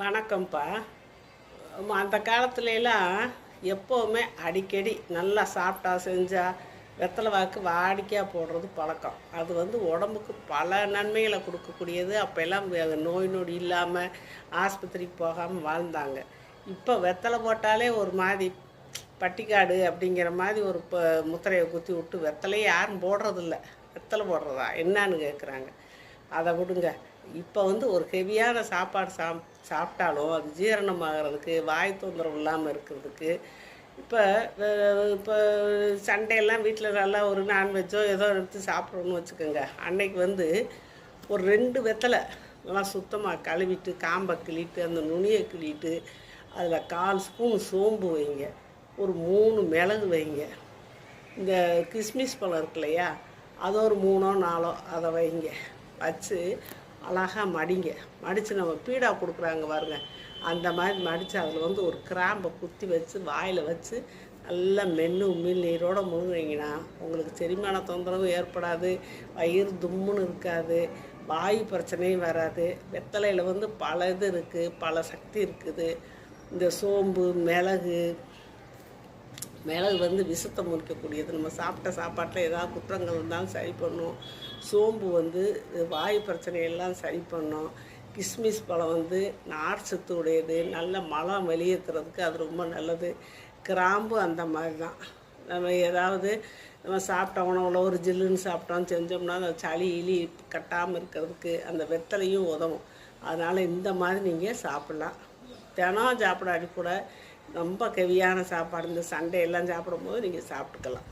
வணக்கம்ப்பா. அந்த காலத்துலலாம் எப்போவுமே அடிக்கடி நல்லா சாப்பிட்டா செஞ்சால் வெத்தலை வாக்கு வாடிக்கையாக போடுறது பழக்கம். அது வந்து உடம்புக்கு பல நன்மைகளை கொடுக்கக்கூடியது. அப்போல்லாம் நோய் நொடி இல்லாமல் ஆஸ்பத்திரிக்கு போகாமல் வாழ்ந்தாங்க. இப்போ வெத்தலை போட்டாலே ஒரு மாதிரி பட்டிக்காடு அப்படிங்கிற மாதிரி ஒரு ப முத்திரையை குத்தி விட்டு வெத்தலையே யாரும் போடுறதில்ல. வெத்தலை போடுறதா? என்னான்னு கேட்குறாங்க அதை விடுங்க. இப்போ வந்து ஒரு ஹெவியான சாப்பாடு சாப் சாப்பிட்டாலும் அது ஜீரணமாகிறதுக்கு வாய் தொந்தரவு இல்லாமல் இருக்கிறதுக்கு இப்போ இப்போ சண்டையெல்லாம் வீட்டில் நல்லா ஒரு நான்வெஜ்ஜோ ஏதோ எடுத்து சாப்பிட்றோன்னு வச்சுக்கோங்க. அன்னைக்கு வந்து ஒரு ரெண்டு வெத்தலை நல்லா சுத்தமாக கழுவிட்டு காம்பை கிள்ளிட்டு அந்த நுனியை கிள்ளிட்டு அதில் கால் ஸ்பூன் சோம்பு வைங்க. ஒரு மூணு மிளகு வைங்க. இந்த கிஸ்மிஸ் பழம் இருக்கு இல்லையா அது ஒரு மூணோ நாலோ அதை வைங்க. வச்சு அழகாக மடிங்க. மடித்து நம்ம பீடா கொடுக்குறாங்க பாருங்க. அந்த மாதிரி மடித்து அதில் வந்து ஒரு கிராம்பை குத்தி வச்சு வாயில் வச்சு நல்லா மென்று உமிழ் நீரோடு முழுங்கிங்கன்னா உங்களுக்கு செரிமான தொந்தரவு ஏற்படாது. வயிறு தும்முன்னு இருக்காது. வாயு பிரச்சனையும் வராது. வெத்தலையில் வந்து பல இது இருக்குது பல சக்தி இருக்குது. இந்த சோம்பு மிளகு மிளகு வந்து விஷத்தை முறிக்கக்கூடியது. நம்ம சாப்பிட்ட சாப்பாட்டில் ஏதாவது குற்றங்கள் இருந்தாலும் சரி பண்ணும். சோம்பு வந்து வாயு பிரச்சனையெல்லாம் சரி பண்ணும். கிஸ்மிஸ் பழம் வந்து நார் சத்து உடையது நல்ல மலம் வெளியேற்றுறதுக்கு அது ரொம்ப நல்லது. கிராம்பு அந்த மாதிரி தான். நம்ம ஏதாவது நம்ம சாப்பிட்ட உணவுல ஒரு ஜில்லுன்னு சாப்பிட்டோம் செஞ்சோம்னா அந்த சளி இலி கட்டாமல் இருக்கிறதுக்கு அந்த வெத்தலையும் உதவும். அதனால் இந்த மாதிரி நீங்கள் சாப்பிட்லாம். தினம் சாப்பிடாட்டி கூட ரொம்ப கெவியான சாப்பாடு இந்த சண்டையெல்லாம் எல்லாம் சாப்பிடும்போது நீங்கள் சாப்பிட்டுக்கலாம்.